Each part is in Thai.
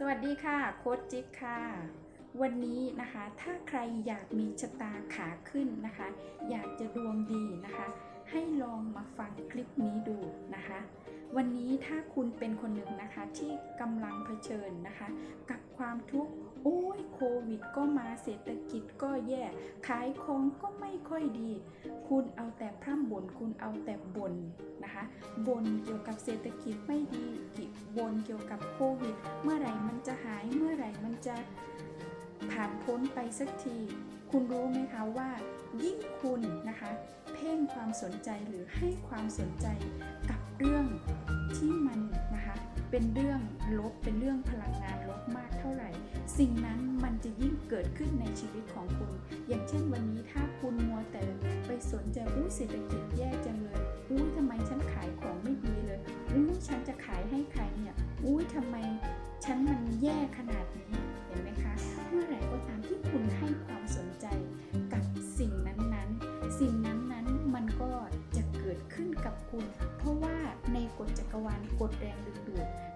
สวัสดีค่ะ โค้ชจิ๊กค่ะ วันนี้นะคะถ้าใครอยากมีชะตาขาขึ้นนะคะ อยากจะดวงดีนะคะ ให้ลองมาฟังคลิปนี้ดูนะคะ วันนี้ถ้าคุณเป็นคนหนึ่งนะคะที่กำลังเผชิญนะคะ กับความทุกข์โอ้ยโควิด ก็มาเศรษฐกิจก็แย่ขายของก็ไม่ค่อยดี คุณเอาแต่พร่ำบ่นคุณเอาแต่บ่นนะคะบ่นเกี่ยวกับเศรษฐกิจไม่ดีบ่นเกี่ยวกับโควิด เมื่อไหร่มันจะหายเมื่อไหร่มันจะผ่านพ้นไปสักที คุณรู้ไหมคะว่ายิ่งคุณนะคะ เพ่งความสนใจหรือให้ความสนใจกับเรื่องที่มันนะคะ เป็นเรื่องลบเป็นเรื่องพลังงานลบมากเท่าไหร่ สิ่งนั้นมันจะยิ่งเกิดขึ้นในชีวิตของคุณ อย่างเช่นวันนี้ถ้าคุณมัวแต่ไปสนใจอุ้ยเศรษฐกิจแย่จังเลยอุ้ยทำไมฉันขายของไม่ดีเลยอุ้ยฉันจะขายให้ใครเนี่ยอุ้ยทำไมฉันมันแย่ขนาดนี้เห็นไหมคะ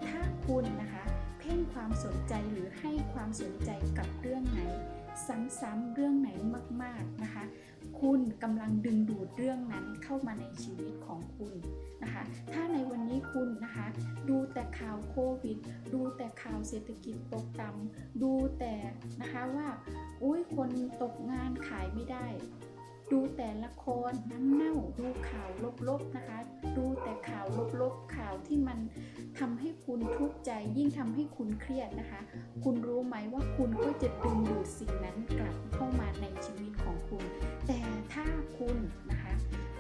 ถ้าคุณนะคะ เพ่งความสนใจหรือให้ความสนใจกับเรื่องไหน ซ้ำๆเรื่องไหนมากๆนะคะ คุณกำลังดึงดูดเรื่องนั้นเข้ามาในชีวิตของคุณนะคะ ถ้าในวันนี้คุณนะคะ ดูแต่ข่าวโควิด ดูแต่ข่าวเศรษฐกิจตกต่ำดูแต่นะคะว่าอุ้ยคนตกงานขายไม่ได้ ดูแต่ละครน้ำเน่าดูข่าวลบๆนะคะ ดูแต่ข่าวลบๆข่าวที่มันทำให้คุณทุกข์ใจยิ่งทำให้คุณเครียดนะคะ คุณรู้ไหมว่าคุณก็จะดึงดูดสิ่งนั้นกลับเข้ามาในชีวิตของคุณ แต่ถ้าคุณนะคะ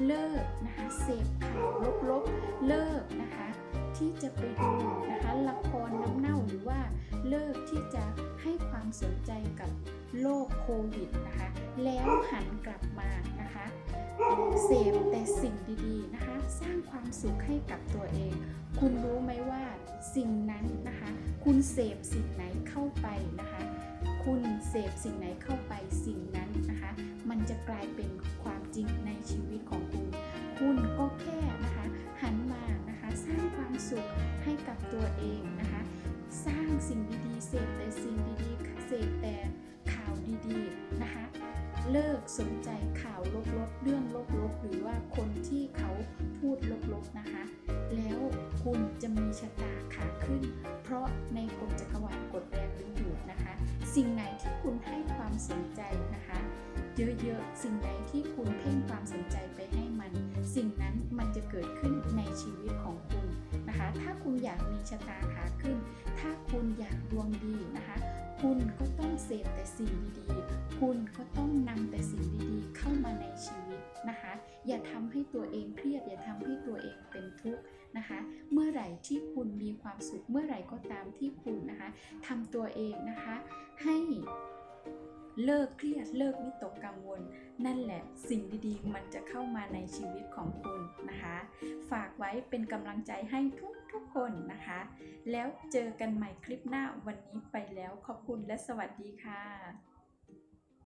เลิกนะคะเสพข่าวลบๆเลิกนะคะ ที่จะไปดูนะคะละครน้ำเน่าหรือว่าเลิกที่จะ สนใจกับโรคโควิดนะคะ แล้วหันกลับมานะคะ เสพแต่สิ่งดีๆนะคะ สร้างความสุขให้กับตัวเอง คุณรู้ไหมว่าสิ่งนั้นนะคะ คุณเสพสิ่งไหนเข้าไปนะคะ คุณเสพสิ่งไหนเข้าไปสิ่งนั้นนะคะ มันจะกลายเป็นความจริงในชีวิตของคุณ คุณก็แค่นะคะ หันมานะคะ สร้างความสุขให้กับตัวเองนะคะ สร้างสิ่งดีๆ เสพแต่สิ่งดีๆ เสพแต่ข่าวดีๆ นะคะ เลิกสนใจข่าวลบๆ เรื่องลบๆ หรือว่าคนที่เขาพูดลบๆ นะคะ แล้วคุณจะมีชะตาขาขึ้น เพราะในกฎจักรวาลกฎแรงดึงดูดนะคะ สิ่งไหนที่คุณให้ความสนใจนะคะ เยอะๆ สิ่งไหนที่คุณเพ่งความสนใจไปให้มัน สิ่งนั้นมันจะเกิดขึ้นในชีวิตของคุณ ถ้าคุณอยากมีชะตาขาขึ้น ถ้าคุณอยากดวงดีนะคะ คุณก็ต้องเสพแต่สิ่งดีๆ คุณก็ต้องนำแต่สิ่งดีๆ เข้ามาในชีวิตนะคะ อย่าทำให้ตัวเองเครียด อย่าทำให้ตัวเองเป็นทุกข์นะคะ เมื่อไหร่ที่คุณมีความสุข เมื่อไหร่ก็ตามที่คุณนะคะทำตัวเองนะคะ ให้ เลิกเครียดเลิกวิตกกังวล นั่นแหละสิ่งดีๆ มันจะเข้ามาในชีวิตของคุณนะคะ ฝากไว้เป็นกำลังใจให้ทุกทุกคนนะคะ แล้วเจอกันใหม่คลิปหน้าวันนี้ไปแล้วขอบคุณและสวัสดีค่ะ